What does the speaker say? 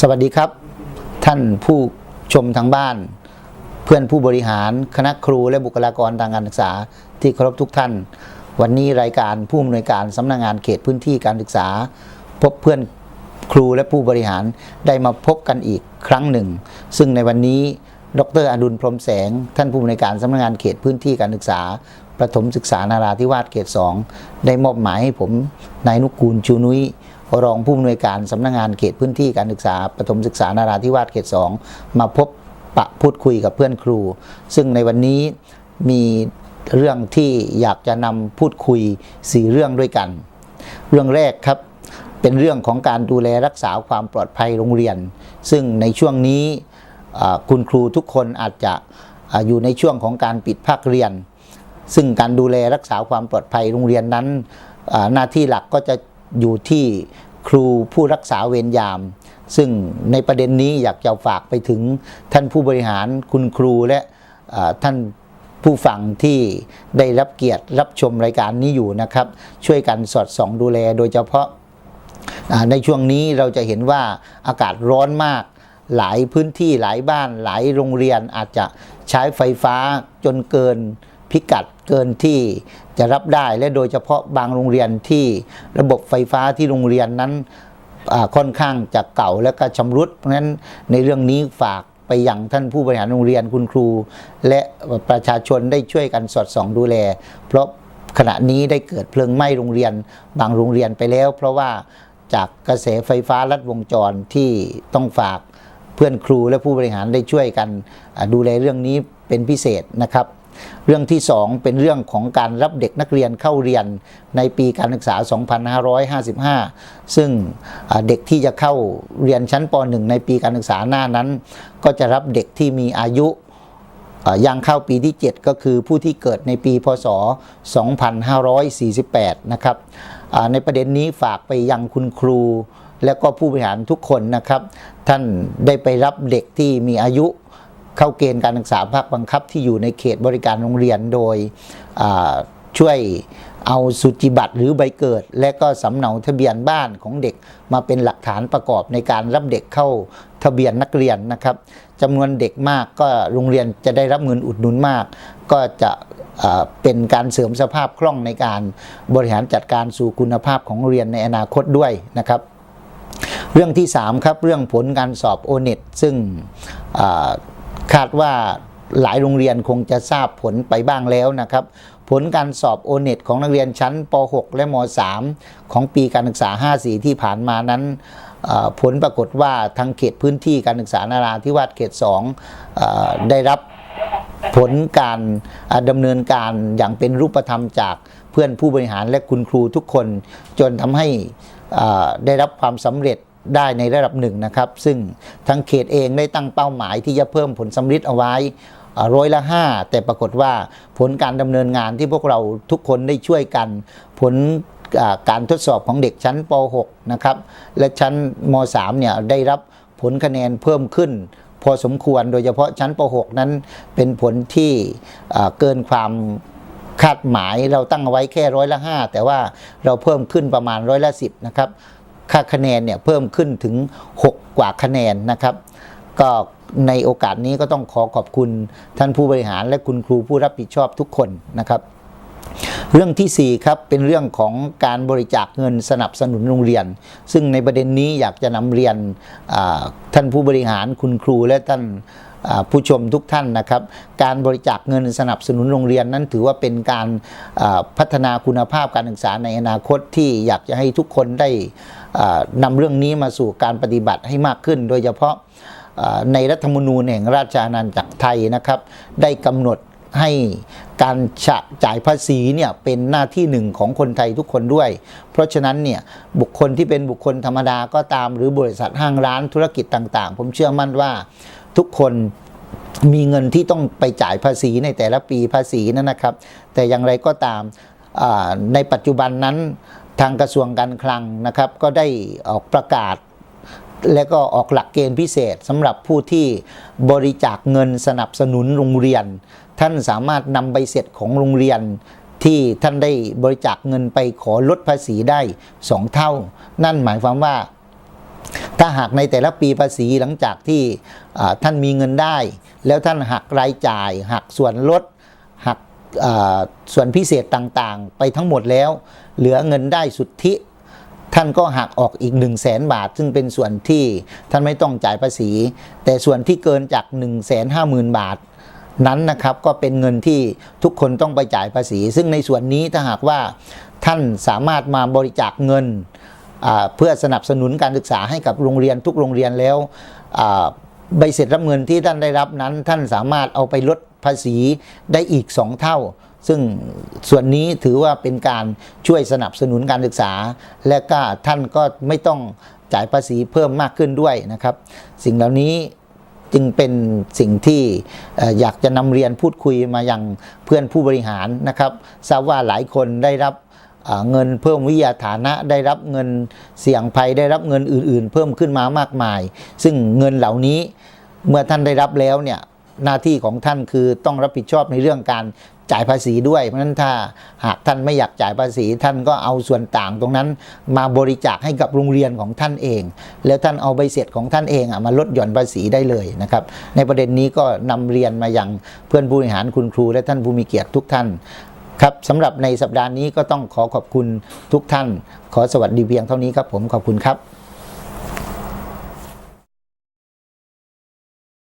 สวัสดีครับ ท่านผู้ชมทางบ้าน เพื่อนผู้บริหารคณะครูและบุคลากรทางการศึกษาที่เคารพทุกท่าน วันนี้รายการผู้อำนวยการสำนักงงานเขตพื้นที่การศึกษา พบเพื่อนครูและผู้บริหารได้มาพบกันอีกครั้งหนึ่ง ซึ่งในวันนี้ดรอดุลพรมแสง ท่านผู้อำนวยการสำนักงานเขตพื้นที่การศึกษาประถมศึกษานาราธิวาสเขต 2 ได้มอบหมายให้ผมนายนุกูลชูนุ้ย รองผู้อำนวยการสำนักงานเขตพื้นที่การศึกษาประถมศึกษานาราธิวาสเขต 2 มาพบปะพูดคุยกับเพื่อนครู ซึ่งในวันนี้มีเรื่องที่อยากจะนำพูดคุยสี่เรื่องด้วยกัน เรื่องแรกครับเป็นเรื่องของการดูแลรักษาความปลอดภัยโรงเรียน ซึ่งในช่วงนี้คุณครูทุกคนอาจจะอยู่ในช่วงของการปิดภาคเรียน ซึ่งการดูแลรักษาความปลอดภัยโรงเรียนนั้นหน้าที่หลักก็จะ อยู่ที่ครูผู้รักษาเวรยาม ซึ่งในประเด็นนี้อยากจะฝากไปถึงท่านผู้บริหารคุณครูและท่านผู้ฟังที่ได้รับเกียรติรับชมรายการนี้อยู่นะครับ ช่วยกันสอดส่องดูแลโดยเฉพาะในช่วงนี้เราจะเห็นว่าอากาศร้อนมาก หลายพื้นที่หลายบ้านหลายโรงเรียนอาจจะใช้ไฟฟ้าจนเกิน พิกัดเกินที่จะรับได้และโดยเฉพาะบางโรงเรียนที่ระบบไฟฟ้าที่โรงเรียนนั้นค่อนข้างจะเก่าและก็ชำรุด เพราะฉะนั้นในเรื่องนี้ฝากไปยังท่านผู้บริหารโรงเรียนคุณครู และประชาชนได้ช่วยกันสอดส่องดูแล เพราะขณะนี้ได้เกิดเพลิงไหม้โรงเรียนบางโรงเรียนไปแล้ว เพราะว่าจากกระแสไฟฟ้าลัดวงจรที่ต้องฝากเพื่อนครูและผู้บริหารได้ช่วยกันดูแลเรื่องนี้เป็นพิเศษนะครับ เรื่องที่ 2 เป็นเรื่องของการรับเด็กนักเรียนเข้าเรียนในปีการศึกษา 2555 ซึ่งเด็กที่จะเข้าเรียนชั้นป .1 ในปีการศึกษาหน้านั้น ก็จะรับเด็กที่มีอายุย่างเข้าปีที่ 7 ก็คือผู้ที่เกิดในปีพศ 2548 นะครับในประเด็นนี้ฝากไปยังคุณครู และก็ผู้บริหารทุกคนนะครับ ท่านได้ไปรับเด็กที่มีอายุ เข้าเกณฑ์การศึกษาภาคบังคับที่อยู่ในเขตบริการโรงเรียนโดยช่วยเอาสุจิบัตรหรือใบเกิด และก็สำเนาทะเบียนบ้านของเด็กมาเป็นหลักฐานประกอบในการรับเด็กเข้าทะเบียนนักเรียนนะครับจำนวนเด็กมากก็โรงเรียนจะได้รับเงินอุดหนุนมาก ก็จะเป็นการเสริมสภาพคล่องในการบริหารจัดการสู่คุณภาพของเรียนในอนาคตด้วยนะครับ เรื่องที่ 3 ครับ เรื่องผลการสอบโอเน็ตซึ่ง คาดว่าหลายโรงเรียนคงจะทราบผลไปบ้างแล้วนะครับ ผลการสอบโอเน็ตของนักเรียนชั้นป .6 และม .3 ของปีการศึกษา 54 ที่ผ่านมานั้นผลปรากฏว่าทางเขตพื้นที่การศึกษานาราธิวาสเขต 2 ได้รับผลการอ่าดำเนินการอย่างเป็นรูปธรรมจากเพื่อนผู้บริหารและคุณครูทุกคน จนทำให้ได้รับความสำเร็จ ได้ในระดับหนึ่งนะครับ ซึ่งทางเขตเองได้ตั้งเป้าหมายที่จะเพิ่มผลสำลิดเอาไว้ร้อยละ 5 แต่ปรากฏว่าผลการดำเนินงานที่พวกเราทุกคนได้ช่วยกัน ผลการทดสอบของเด็กชั้นป .6 นะครับและชั้นม .3 เนี่ยได้รับผลคะแนนเพิ่มขึ้น พอสมควรโดยเฉพาะชั้นป .6 นั้นเป็นผลที่เกินความคาดหมายเราตั้งเอาไว้แค่ร้อยละ 5 แต่ว่าเราเพิ่มขึ้นประมาณร้อยละ 10 นะครับ ค่าคะแนนเนี่ยเพิ่มขึ้นถึง 6 กว่าคะแนนนะครับ ก็ในโอกาสนี้ก็ต้องขอขอบคุณท่านผู้บริหารและคุณครูผู้รับผิดชอบทุกคนนะครับ เรื่องที่ 4 ครับเป็นเรื่องของการบริจาคเงินสนับสนุนโรงเรียน ซึ่งในประเด็นนี้อยากจะนำเรียนท่านผู้บริหารคุณครูและท่าน ผู้ชมทุกท่านนะครับ การบริจาคเงินสนับสนุนโรงเรียนนั้นถือว่าเป็นการพัฒนาคุณภาพการศึกษาในอนาคตที่อยากจะให้ทุกคนได้นำเรื่องนี้มาสู่การปฏิบัติให้มากขึ้น โดยเฉพาะในรัฐธรรมนูญแห่งราชอาณาจักรไทยนะครับ ได้กำหนดให้การจ่ายภาษีเนี่ยเป็นหน้าที่หนึ่งของคนไทยทุกคนด้วย เพราะฉะนั้นเนี่ยบุคคลที่เป็นบุคคลธรรมดาก็ตามหรือบริษัทห้างร้านธุรกิจต่างๆ ผมเชื่อมั่นว่า ทุกคนมีเงินที่ต้องไปจ่ายภาษีในแต่ละปีภาษีนั่นนะครับ แต่อย่างไรก็ตามในปัจจุบันนั้นทางกระทรวงการคลังนะครับ ก็ได้ออกประกาศ และก็ออกหลักเกณฑ์พิเศษสำหรับผู้ที่บริจาคเงินสนับสนุนโรงเรียน ท่านสามารถนำใบเสร็จของโรงเรียนที่ท่านได้บริจาคเงินไปขอลดภาษีได้สองเท่า นั่นหมายความว่า ถ้าหากในแต่ละปีภาษีหลังจากที่ท่านมีเงินได้ แล้วท่านหักรายจ่าย หักส่วนลดหักส่วนพิเศษต่างๆ ไปทั้งหมดแล้ว เหลือเงินได้สุทธิ ท่านก็หักออกอีก 1 0 0 0 0แสนบาท ซึ่งเป็นส่วนที่ท่านไม่ต้องจ่ายภาษี แต่ส่วนที่เกินจาก 1 5 0 0 0 0 บาท นั้นนะครับก็เป็นเงินที่ทุกคนต้องไปจ่ายภาษี ซึ่งในส่วนนี้ถ้าหากว่าท่านสามารถมาบริจาคเงิน เพื่อสนับสนุนการศึกษาให้กับโรงเรียนทุกโรงเรียนแล้วใบเสร็จรับเงินที่ท่านได้รับนั้น ท่านสามารถเอาไปลดภาษีได้อีก 2 เท่า ซึ่งส่วนนี้ถือว่าเป็นการช่วยสนับสนุนการศึกษา และก็ท่านก็ไม่ต้องจ่ายภาษีเพิ่มมากขึ้นด้วยนะครับ สิ่งเหล่านี้จึงเป็นสิ่งที่เอ่ออยากจะนำเรียนพูดคุยมายังเพื่อนผู้บริหารนะครับทราบว่าหลายคนได้รับ เงินเพิ่มวิทยาฐานะได้รับเงินเสี่ยงภัยได้รับเงินอื่น ๆ เพิ่มขึ้นมามากมาย ซึ่งเงินเหล่านี้เมื่อท่านได้รับแล้วเนี่ยหน้าที่ของท่านคือต้องรับผิดชอบในเรื่องการจ่ายภาษีด้วย เพราะฉะนั้นถ้าหากท่านไม่อยากจ่ายภาษี ท่านก็เอาส่วนต่างตรงนั้น มาบริจาคให้กับโรงเรียนของท่านเอง แล้วท่านเอาใบเสร็จของท่านเองอมาลดหย่อนภาษีได้เลยนะครับ ในประเด็นนี้ก็นำเรียนมายังเพื่อนผู้บริหารคุณครูและท่านผู้มีเกียรติทุกท่าน ครับสำหรับในสัปดาห์นี้ก็ต้องขอขอบคุณทุกท่าน ขอสวัสดีเพียงเท่านี้ครับผมขอบคุณครับ